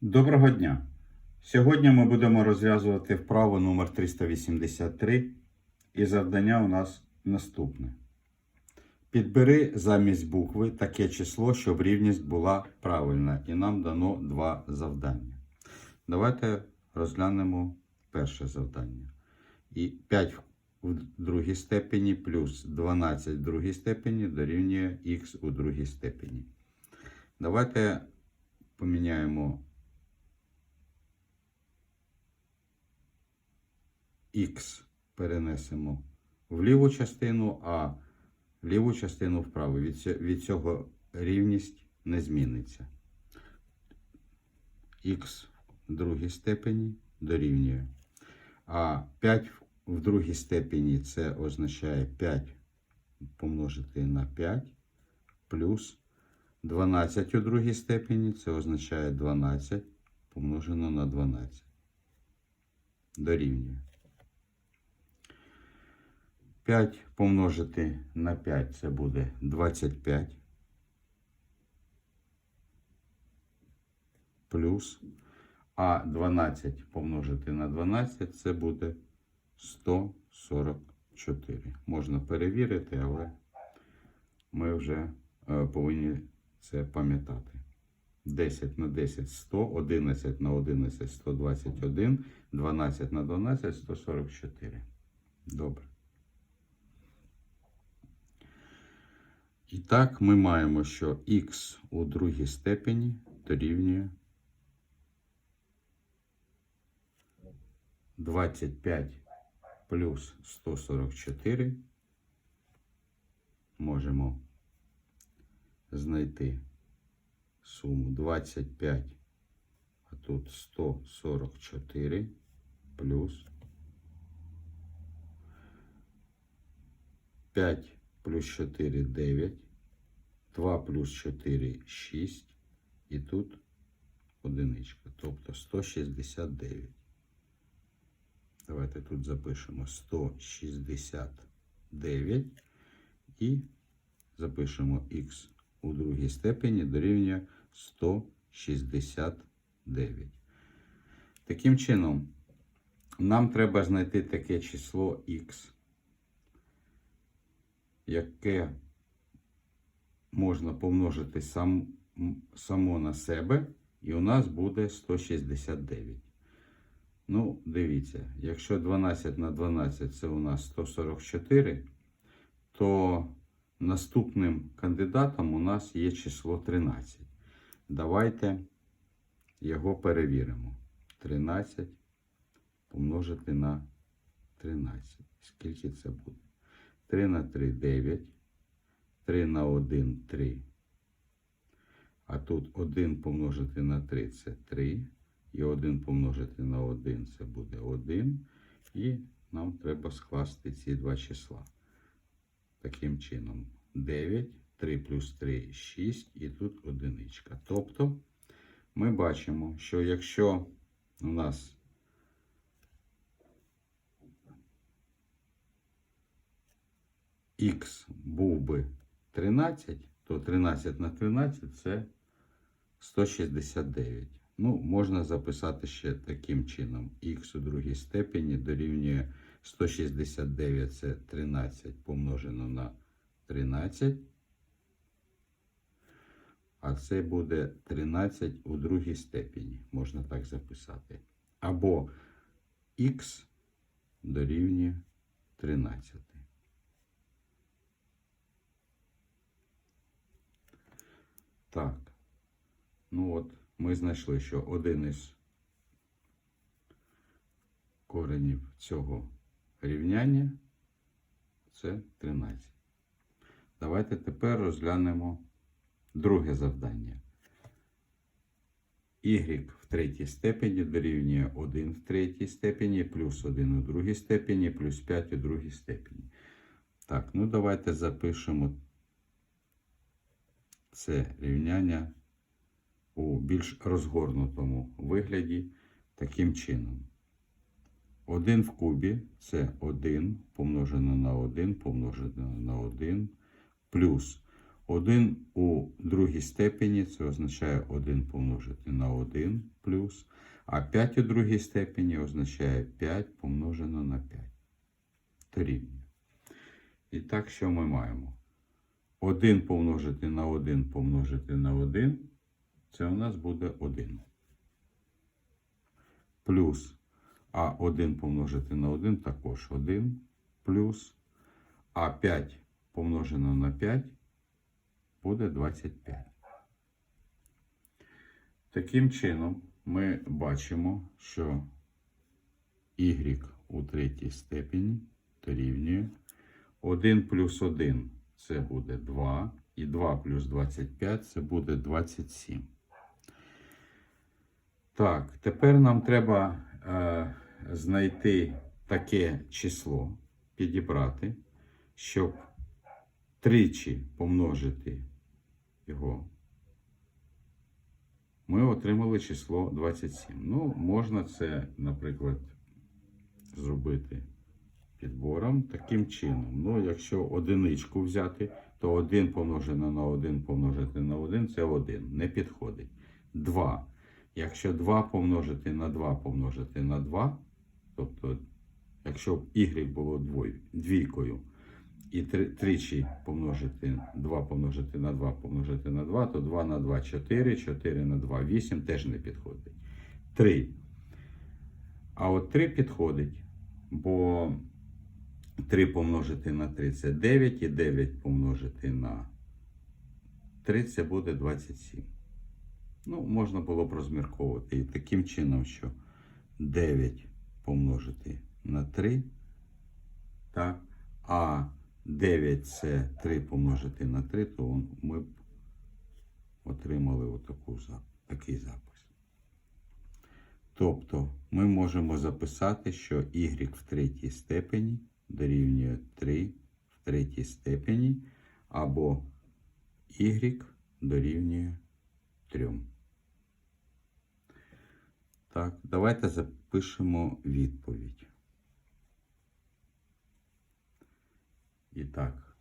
Доброго дня! Сьогодні ми будемо розв'язувати вправу номер 383 і завдання у нас наступне. Підбери замість букви таке число, щоб рівність була правильна, і нам дано два завдання. Давайте розглянемо перше завдання. І 5 в другій степені плюс 12 в другій степені дорівнює х у другій степені. Давайте поміняємо х перенесемо в ліву частину, а ліву частину вправо. Від, цього рівність не зміниться. х в другій степені дорівнює. А 5 в другій степені це означає 5 помножити на 5 плюс 12 у другій степені це означає 12 помножено на 12. Дорівнює. 5 помножити на 5 це буде 25. Плюс. А 12 помножити на 12 це буде 144. Можна перевірити, але ми вже е, повинні це пам'ятати. 10 на 10 100, 11 на 11 121, 12 на 12 144. Добре. І так ми маємо, що х у другій степені дорівнює 25 плюс 144. Можемо знайти суму 25, а тут 144 плюс 5 плюс 4 9, 2 плюс 4 6 і тут одиничка, тобто 169. Давайте тут запишемо 169 і запишемо х у другій степені дорівнює 169. Таким чином, нам треба знайти таке число х, яке можна помножити сам, само на себе, і у нас буде 169. Ну, дивіться, якщо 12 на 12 це у нас 144, то наступним кандидатом у нас є число 13. Давайте його перевіримо. 13 помножити на 13. Скільки це буде? 3 на 3 9. 3 на 1 3. А тут 1 помножити на 3 це 3. І 1 помножити на 1 це буде 1. І нам треба скласти ці два числа. Таким чином, 9, 3 плюс 3 6 і тут одиничка. Тобто ми бачимо, що якщо у нас х був би 13, то 13 на 13 це 169. Ну, можна записати ще таким чином. х у другій степені дорівнює 169 це 13 помножено на 13. А це буде 13 у другій степені. Можна так записати. Або х дорівнює 13. Так. Ну от, ми знайшли, що один із коренів цього рівняння це 13. Давайте тепер розглянемо друге завдання. Y в третій степені дорівнює 1 в третій степені, плюс 1 у другій степені, плюс 5 у другій степені. Так, ну давайте запишемо це рівняння у більш розгорнутому вигляді таким чином. 1 в кубі це 1 помножено на 1 помножено на 1 плюс 1 у другій степені це означає 1 помножити на 1 плюс. А 5 у другій степені означає 5 помножено на 5. Дорівнює. І так, що ми маємо? 1 помножити на 1 помножити на 1. Це у нас буде 1. Плюс. А 1 помножити на 1 також 1. Плюс. А 5 помножено на 5 буде 25. Таким чином, ми бачимо, що y у третій степені дорівнює 1 плюс 1 це буде 2, і 2 плюс 25 це буде 27. Так, тепер нам треба е, знайти таке число, підібрати, щоб тричі помножити його. Ми отримали число 27. Ну, можна це, наприклад, зробити підбором таким чином. Ну, якщо одиничку взяти, то 1 помножено на 1 помножити на 1 це 1. Не підходить. 2. Якщо 2 помножити на 2 помножити на 2, тобто, якщо б y було двой- двійкою, і три, тричі помножити 2 помножити на 2 помножити на 2, то 2 на 2 4, 4 на 2 8 теж не підходить. 3. А от 3 підходить, бо 3 помножити на 3 це 9, і 9 помножити на 3 це буде 27. Ну, можна було б розмірковувати і таким чином, що 9 помножити на 3, так, а 9 це 3 помножити на 3, то ми б отримали отаку, такий запис. Тобто ми можемо записати, що y в третій степені дорівнює 3 в третій степені, або y дорівнює 3. Так, давайте запишемо відповідь. І так,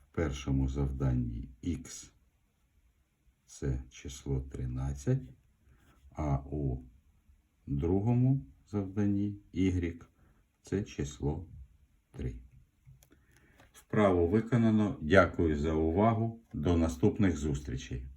в першому завданні x це число 13, а у другому завданні y це число 3. Вправо виконано. Дякую за увагу. До наступних зустрічей.